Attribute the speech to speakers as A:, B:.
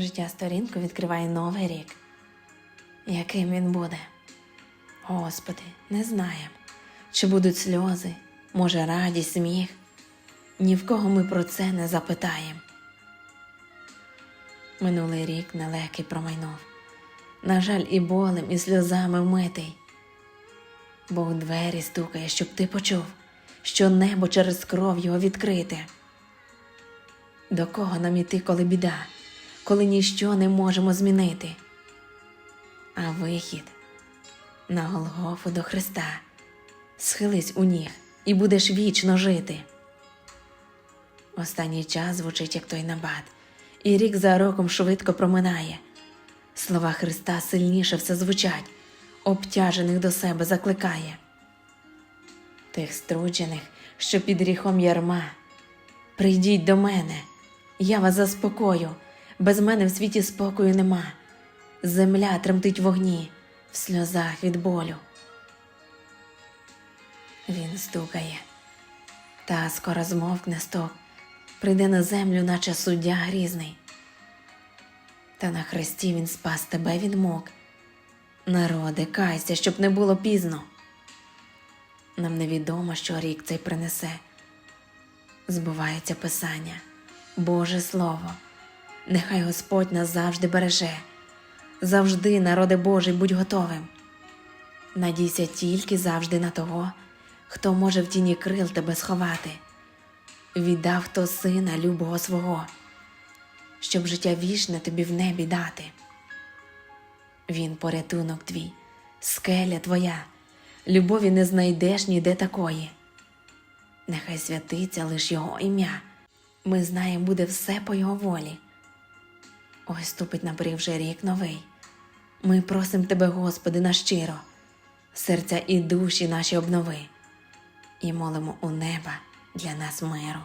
A: Життя сторінку відкриває новий рік. Яким він буде? Господи, не знаємо, чи будуть сльози, може, радість, сміх. Ні в кого ми про це не запитаємо. Минулий рік нелегкий промайнув. На жаль, і болем, і сльозами вмитий. Бог двері стукає, щоб ти почув, що небо через кров його відкрите. До кого нам іти, коли біда, коли ніщо не можемо змінити? А вихід на Голгофу до Христа. Схились у ніг і будеш вічно жити. Останній час звучить, як той набат, і рік за роком швидко проминає. Слова Христа сильніше все звучать, обтяжених до себе закликає. Тих струджених, що під гріхом ярма. Прийдіть до мене, я вас заспокою, без мене в світі спокою нема. Земля тремтить вогні, в сльозах від болю. Він стукає, та скоро змовкне стук, прийде на землю, наче суддя грізний. Та на хресті він спас тебе від мук. Народи, кайся, щоб не було пізно. Нам невідомо, що рік цей принесе. Збувається Писання, Боже Слово, нехай Господь нас завжди береже. Завжди, народи Божий, будь готовим. Надійся тільки завжди на того, хто може в тіні крил тебе сховати. Віддав хто сина любого свого, щоб життя вічне тобі в небі дати. Він порятунок твій, скеля твоя, любові не знайдеш ніде такої. Нехай святиться лиш Його ім'я. Ми знаємо, буде все по Його волі. Ось ступить на поріг вже рік новий. Ми просим Тебе, Господи, на щиро, серця і душі наші обнови, і молимо у неба для нас миру.